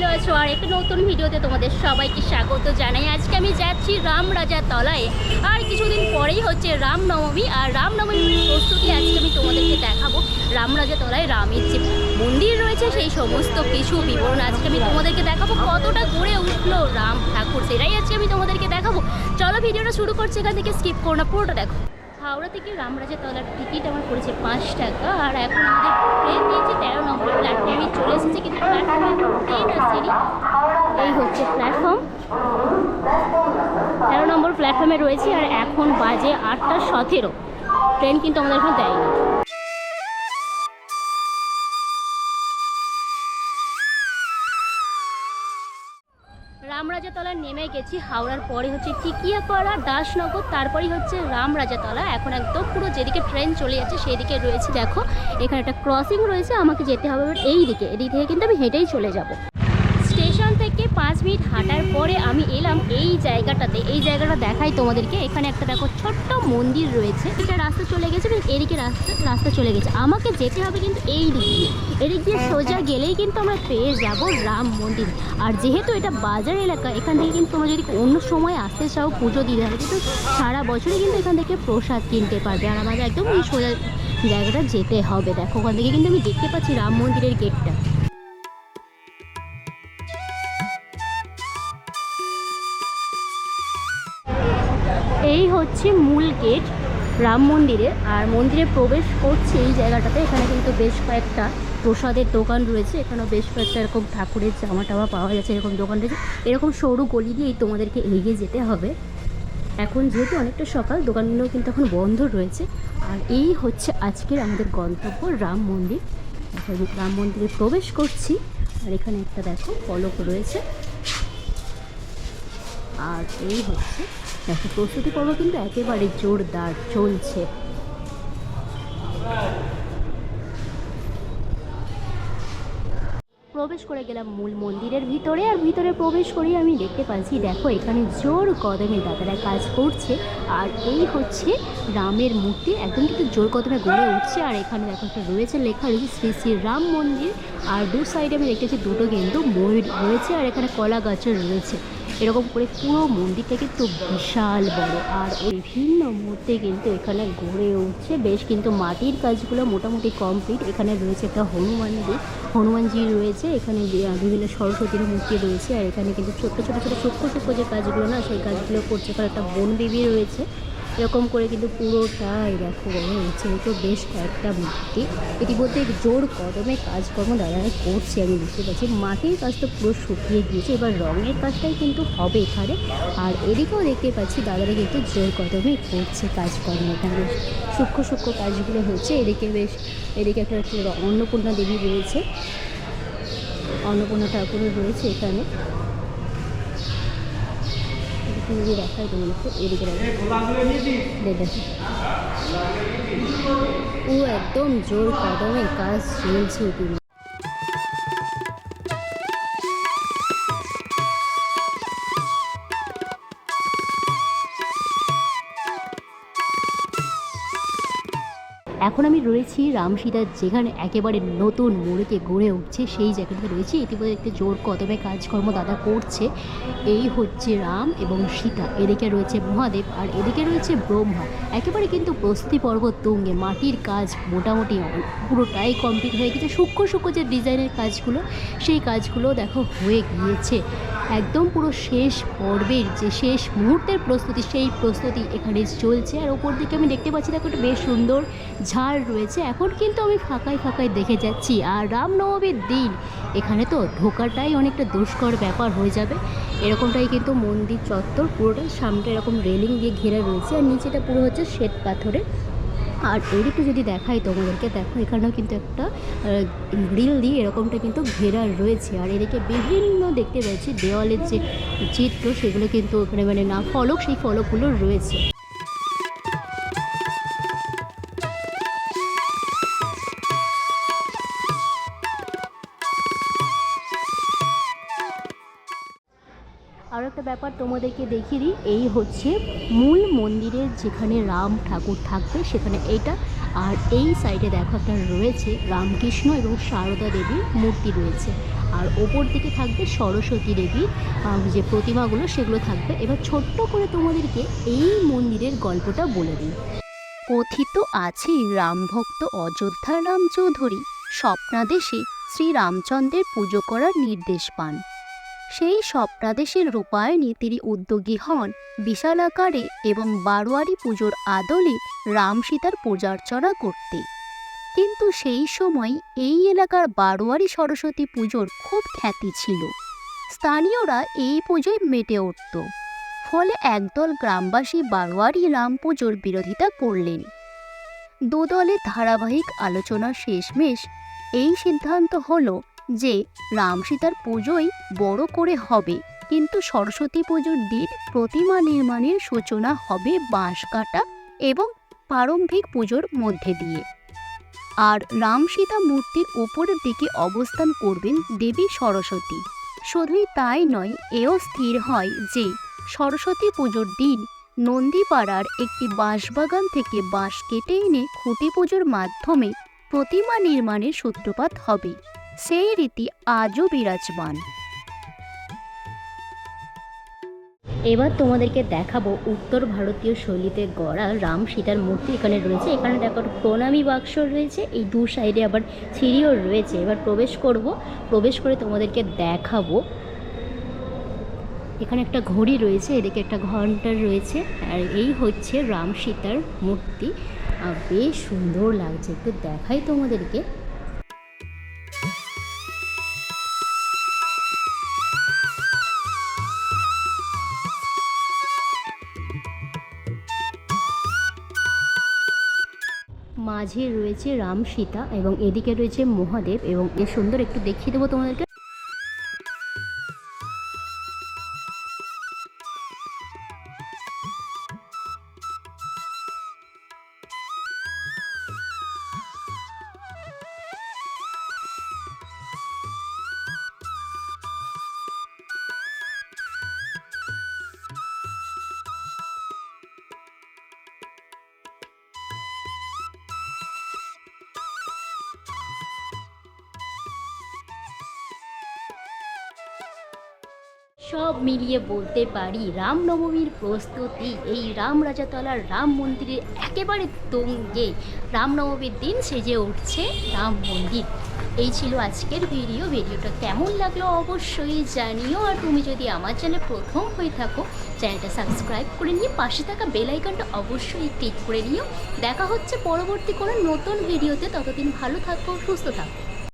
ভালো আছো? আর একটা নতুন ভিডিওতে তোমাদের সবাইকে স্বাগত জানাই। আজকে আমি যাচ্ছি রাম রাজা তলায়। আর কিছুদিন পরেই হচ্ছে রামনবমী আর রামনবমীর প্রস্তুতি আজকে আমি তোমাদেরকে দেখাবো। রাম রাজা তলায় রামের যে মন্দির রয়েছে, সেই সমস্ত কিছু বিবরণ আজকে আমি তোমাদেরকে দেখাবো। কতটা গড়ে উঠল রাম ঠাকুর, সেটাই আজকে আমি তোমাদেরকে দেখাবো। চলো ভিডিওটা শুরু করছি, এখান থেকে স্কিপ করো না, পুরোটা দেখো। হাওড়া থেকে রামরাজা তলার টিকিট আমার পড়েছে পাঁচ টাকা, আর এখন আমাদের ট্রেন দিয়েছে তেরো নম্বর প্ল্যাটফর্মে চলে এসেছে কিন্তু এই হচ্ছে প্ল্যাটফর্ম তেরো নম্বর প্ল্যাটফর্মে রয়েছে, আর এখন বাজে আটটা সতেরো। ট্রেন কিন্তু আমাদের এখন দেয়নি। রামরাজাতলা নেমে গেছি, হাওড়ার পরে হচ্ছে টিকিয়াপাড়া, দাসনগর, তারপরেই হচ্ছে রামরাজাতলা এখন একদম পুরো যেদিকে ট্রেন চলে যাচ্ছে সেদিকে রয়েছে, দেখো, এখানে একটা ক্রসিং রয়েছে, আমাকে যেতে হবে এই দিকে এদিক থেকে কিন্তু আমি হেঁটেই চলে যাব। পাঁচ মিনিট হাঁটার পরে আমি এলাম এই জায়গাটাতে। এই জায়গাটা দেখাই তোমাদেরকে। এখানে একটা দেখো ছোট্ট মন্দির রয়েছে। এটা রাস্তা চলে গেছে এদিকে রাস্তা রাস্তা চলে গেছে। আমাকে যেতে হবে কিন্তু এই দিক দিয়ে। এদিক দিয়ে সোজা গেলেই কিন্তু আমরা পেয়ে যাব রাম মন্দির। আর যেহেতু এটা বাজার এলাকা, এখান থেকে কিন্তু তোমরা যদি অন্য সময় আসতে চাও পুজো দিতে হবে কিন্তু সারা বছরই কিন্তু এখান থেকে প্রসাদ কিনতে পারবে। আর আমাদের একদম এই সোজা জায়গাটা যেতে হবে। দেখো, ওখান থেকে কিন্তু আমি দেখতে পাচ্ছি রাম মন্দিরের গেটটা। এই হচ্ছে মূল গেট রাম মন্দিরে, আর মন্দিরে প্রবেশ করছে এই জায়গাটাতে। এখানে কিন্তু বেশ কয়েকটা প্রসাদের দোকান রয়েছে। এখানেও বেশ কয়েকটা এরকম ঠাকুরের জামা টামা পাওয়া যাচ্ছে, এরকম দোকান রয়েছে। এরকম সরু গলি দিয়েই তোমাদেরকে এগিয়ে যেতে হবে। এখন যেহেতু অনেকটা সকাল, দোকানগুলো কিন্তু এখন বন্ধ রয়েছে। আর এই হচ্ছে আজকের আমাদের গন্তব্য রাম মন্দির। এখন রাম মন্দিরে প্রবেশ করছি। আর এখানে একটা দেখো ফলক রয়েছে। আর এই হচ্ছে দেখো প্রস্তুতি পর্ব কিন্তু একেবারে জোরদার, চলছে। প্রবেশ করে গেলাম মূল মন্দিরের ভিতরে, আর ভিতরে প্রবেশ করেই আমি দেখতে পাচ্ছি, দেখো, এখানে জোর কদমে দাদারা কাজ করছে। আর এই হচ্ছে রামের মূর্তি, একদম কিন্তু জোর কদমে গড়ে উঠছে। আর এখানে দেখো একটা রয়েছে, লেখা রয়েছে শ্রী শ্রী রাম মন্দির। আর দু সাইডে আমি দেখতেছি দুটো কিন্তু ময়ূর রয়েছে, আর এখানে কলা গাছও রয়েছে। এরকম করে পুরো মন্দিরটা কিন্তু বিশাল বড়। আর বিভিন্ন মুহূর্তে কিন্তু এখানে গড়ে উঠছে। বেশ কিন্তু মাটির কাজগুলো মোটামুটি কমপ্লিট এখানে রয়েছে একটা হনুমানজি হনুমানজি রয়েছে। এখানে বিভিন্ন সরস্বতীর মূর্তি রয়েছে। আর এখানে কিন্তু ছোট্ট, ছোট ছোট সূক্ষ্ম সূক্ষ্ম যে কাজগুলো না, সেই কাজগুলো করছে। এখানে একটা বন দেবী রয়েছে। এরকম করে কিন্তু পুরোটাই দেখো এই তো বেশ কয়েকটা মূর্তি। ইতিমধ্যে জোর কদমে কাজকর্ম দাদারা করছে, আমি বুঝতে পারছি। মাটির কাজ তো পুরো শুকিয়ে গিয়েছে, এবার রঙের কাজটাই কিন্তু হবে এখানে। আর এদিকেও দেখতে পাচ্ছি, দাদারা কিন্তু জোর কদমে করছে কাজকর্ম। এখানে সূক্ষ্ম সূক্ষ্ম কাজগুলো হচ্ছে। এদিকে বেশ, এদিকে একটা অন্নপূর্ণা দেবী রয়েছে। অন্নপূর্ণা ঠাকুরও রয়েছে এখানে। যদি দেখাই তোমাদেরকে এদিকে ও একদম জোর কদমে কাজ চলছে এখন আমি রয়েছি রামসীতার যেখানে একেবারে নতুন মোড়েতে গড়ে উঠছে সেই জায়গাটাতে রয়েছি। ইতিমধ্যে একটি জোর কদমে কাজকর্ম দাদা করছে। এই হচ্ছে রাম এবং সীতা। এদিকে রয়েছে মহাদেব আর এদিকে রয়েছে ব্রহ্মা। একেবারে কিন্তু প্রস্তুতি পর্ব তুঙ্গে, মাটির কাজ মোটামুটি পুরোটাই কমপ্লিট হয়ে গেছে। সূক্ষ্ম সূক্ষ্ম যে ডিজাইনের কাজগুলো, সেই কাজগুলো দেখো হয়ে গিয়েছে। একদম পুরো শেষ পর্বের যে শেষ মুহূর্তের প্রস্তুতি, সেই প্রস্তুতি এখানে চলছে। আর ওপর দিকে আমি দেখতে পাচ্ছি, দেখো একটা বেশ সুন্দর ঝাড় রয়েছে। এখন কিন্তু আমি ফাঁকায় ফাঁকায় দেখে যাচ্ছি। আর রামনবমীর দিন, এখানে তো ঢোকাটাই অনেকটা দুষ্কর ব্যাপার হয়ে যাবে। এরকমটাই কিন্তু মন্দির চত্বর, পুরোটাই সামনে এরকম রেলিং দিয়ে ঘেরা রয়েছে। আর নিচেটা পুরো হচ্ছে শ্বেত পাথরে আর এদিকে যদি দেখাই তোমাদেরকে, দেখো এখানেও কিন্তু একটা গ্রিল দিয়ে এরকমটা কিন্তু ঘেরা রয়েছে। আর এদিকে বিভিন্ন দেখতে পাচ্ছি দেওয়ালের যে চিত্র, সেগুলো কিন্তু ওখানে মানে না, ফলক, সেই ফলকগুলো রয়েছে। একটা ব্যাপার তোমাদেরকে দেখিয়ে দিই। এই হচ্ছে মূল মন্দিরের যেখানে রাম ঠাকুর থাকবে, সেখানে এইটা আর এই সাইডে দেখো একটা রয়েছে রামকৃষ্ণ এবং সারদা দেবীর মূর্তি রয়েছে। আর ওপর দিকে থাকবে সরস্বতী দেবীর যে প্রতিমাগুলো, সেগুলো থাকবে। এবার ছোট্ট করে তোমাদেরকে এই মন্দিরের গল্পটা বলে দিই। কথিত আছে রামভক্ত অযোধ্যার রাম চৌধুরী স্বপ্নাদেশে শ্রী রামচন্দ্রের পুজো করার নির্দেশ পান। সেই স্বপ্নাদেশের রূপায়ণে তিনি উদ্যোগী হন। বিশাল আকারে এবং বারোয়ারি পুজোর আদলে রাম সীতার পূজার্চনা করতে। কিন্তু সেই সময় এই এলাকার বারোয়ারি সরস্বতী পুজোর খুব খ্যাতি ছিল। স্থানীয়রা এই পুজোয় মেতে উঠত। ফলে একদল গ্রামবাসী বারোয়ারি রাম পুজোর বিরোধিতা করলেন। দুদলের ধারাবাহিক আলোচনার শেষমেশ এই সিদ্ধান্ত হলো যে রাম সীতার পুজোই বড় করে হবে। কিন্তু সরস্বতী পুজোর দিন প্রতিমা নির্মাণের সূচনা হবে বাঁশ কাটা এবং প্রারম্ভিক পুজোর মধ্যে দিয়ে। আর রাম সীতা মূর্তির উপরের দিকে অবস্থান করবেন দেবী সরস্বতী। শুধুই তাই নয়, এও স্থির হয় যে সরস্বতী পুজোর দিন নন্দীপাড়ার একটি বাঁশবাগান থেকে বাঁশ কেটে এনে খুঁটি পুজোর মাধ্যমে প্রতিমা নির্মাণের সূত্রপাত হবে। সেই রীতি আজও বিরাজমান। এবার তোমাদেরকে দেখাবো উত্তর ভারতীয় শৈলীতে গড়া রাম সীতার মূর্তি এখানে রয়েছে। এখানে দেখো প্রণামী বাক্স রয়েছে, এই দু সাইডে আবার সিঁড়িও রয়েছে। এবার প্রবেশ করব, প্রবেশ করে তোমাদেরকে দেখাবো। এখানে একটা ঘড়ি রয়েছে, এদিকে একটা ঘণ্টা রয়েছে, আর এই হচ্ছে রাম সীতার মূর্তি। বেশ সুন্দর লাগছে, একটু দেখাই তোমাদেরকে। মাঝে রয়েছে রাম সীতা এবং এদিকে রয়েছে মহাদেব এবং এ সুন্দর একটু দেখিয়ে দেবো তোমাদেরকে। সব মিলিয়ে বলতে পারি রামনবমীর প্রস্তুতি, এই রাম রাজাতলার রাম মন্দিরের একেবারে তুঙ্গে। রামনবমীর দিন সেজে উঠছে রাম মন্দির। এই ছিল আজকের ভিডিও। ভিডিওটা কেমন লাগল অবশ্যই জানিও। আর তুমি যদি আমার চ্যানেলে প্রথম হয়ে থাকো, চ্যানেলটা সাবস্ক্রাইব করে নিয়ে পাশে থাকা বেল আইকনটা অবশ্যই ক্লিক করে নিও। দেখা হচ্ছে পরবর্তী কোনো নতুন ভিডিওতে। ততদিন ভালো থাকো, সুস্থ থাকো।